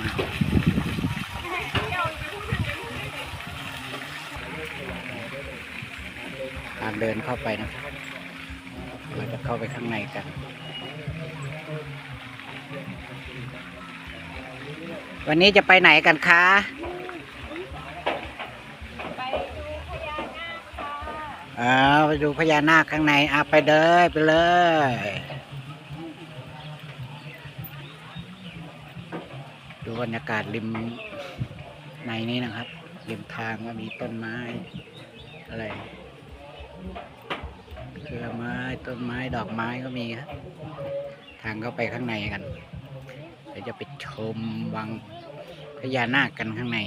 มากทางเดินเข้าไปนะครับเราจะเข้าไปข้างในกัน วันนี้จะไปไหนกันคะ ไปดูพญานาคค่ะอ่าไปดูพญานาคข้างในอะไปเลยไปเลย ดูบรรยากาศริมในนี้นะครับริมทางก็มีต้นไม้อะไรเครือไม้ต้นไม้ดอกไม้ก็มีครับทางเข้าไปข้างในกันเดี๋ยวจะไปชมวังพญานาคกันข้างใน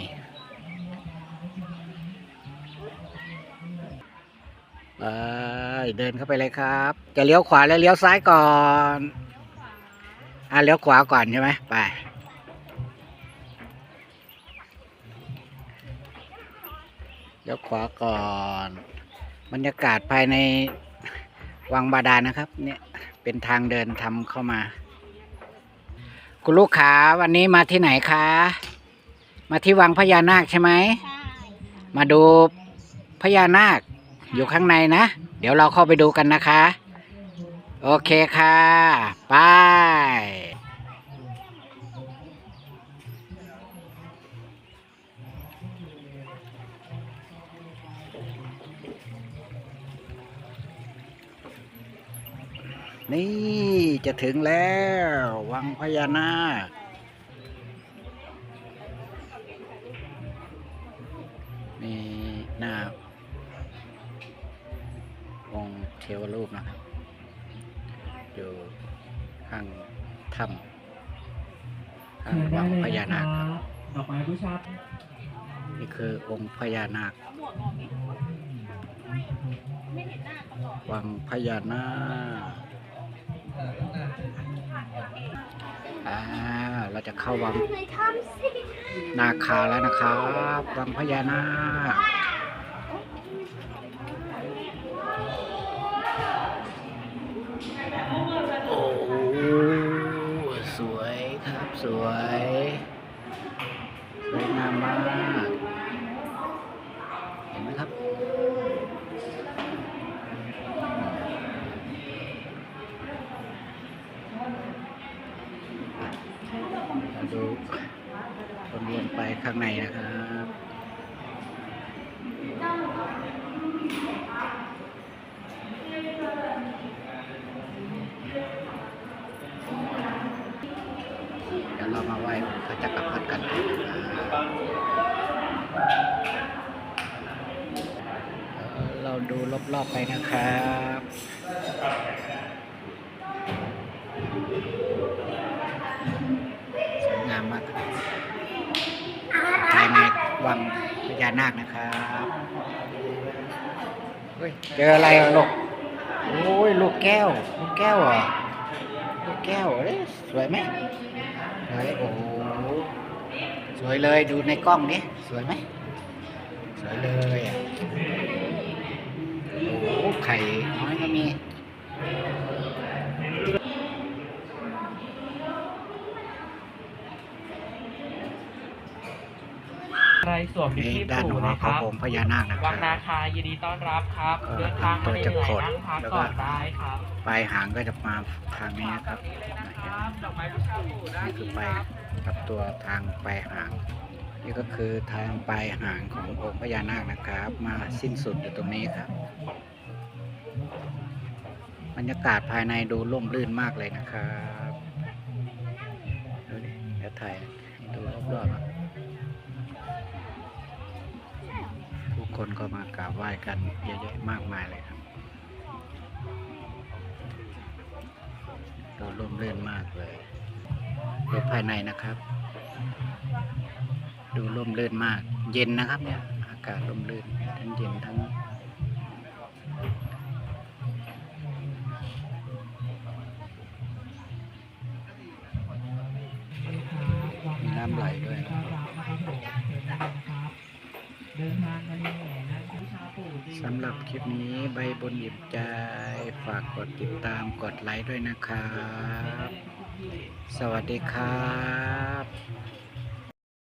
ไปเดินเข้าไปเลยครับ จะเลี้ยวขวาแล้วเลี้ยวซ้ายก่อน อะเลี้ยวขวาก่อนใช่ไหมไป ลี้ยวขวาก่อน บรรยากาศภายในวังบาดาลนะครับ เนี่ยเป็นทางเดินทำเข้ามา คุณลูกค้าวันนี้มาที่ไหนคะ มาที่วังพญานาคใช่ไหมใช่มาดูพญานาคอยู่ข้างในนะ เดี๋ยวเราเข้าไปดูกันนะคะ โอเคค่ะ ไป นี่จะถึงแล้ว วังพญานาคมีหน้าองค์เทวรูปนะครับ อยู่ข้างถ้ำข้างเชิญวัได้งเลยพญานาคคครัรับบดอกไม้บูชานี่คือองค์พญานาคเอาหมวกออกดิไม่เห็นหน้าเขาหรอกวังพญานาค อ่าเราจะเข้าวังเลยทำสินาคาแล้วนะครับ วังพญานาค มาดูวนๆไปข้างในนะครับเดี๋ยวเรามาไหว้พระจักรพรรดิกันเราดูรอบๆไปนะครับ วังพญานาคนะครับเฮ้ยเจออะไรลูกโอ้ยลูกแก้ว ลูกแก้วเหรอลูกแก้วเอ้ยสวยไหมสวยโอ้สวยเลยดูในกล้องนี้สวยไหมสวยเลยอะโอ้ไข่น้อยก็มี รสวมดินี่ที่ด้านปู่หัวนะขคองรับองค์พญานาคนะควัรังบนาคายินดีต้อนรับครับก็เดินทางมาเหนื่อยๆนั่งพักก่อนได้ครับปลายหางก็จะมาทางนี้นะครับครับดอกไม้บูชาปู่ได้นี่คือปลายกับตัวทางปลายหาง นี่ก็คือทางปลายหางขององค์พญานาคนะครับ มาสิ้นสุดอยู่ตรงนี้ครับบรรยากาศภายในดูร่มรื่นมากเลยนะครับดูดิเดี๋ยวถ่ายให้ดูรอบๆอะผู้ คนก็มากราบไหว้กันเยอะแยะมากมายเลยครับดูร่มรื่นมากเลยดูภายในนะครับ ดูร่มรื่นมาก เย็นนะครับเนี่ย อากาศร่มรื่นทั้งเย็นทั้งน้ำไหลด้วย สำหรับคลิปนี้ใบบนหยิบใจฝากกดติดตามกดไลค์ด้วยนะครับ สวัสดีครับ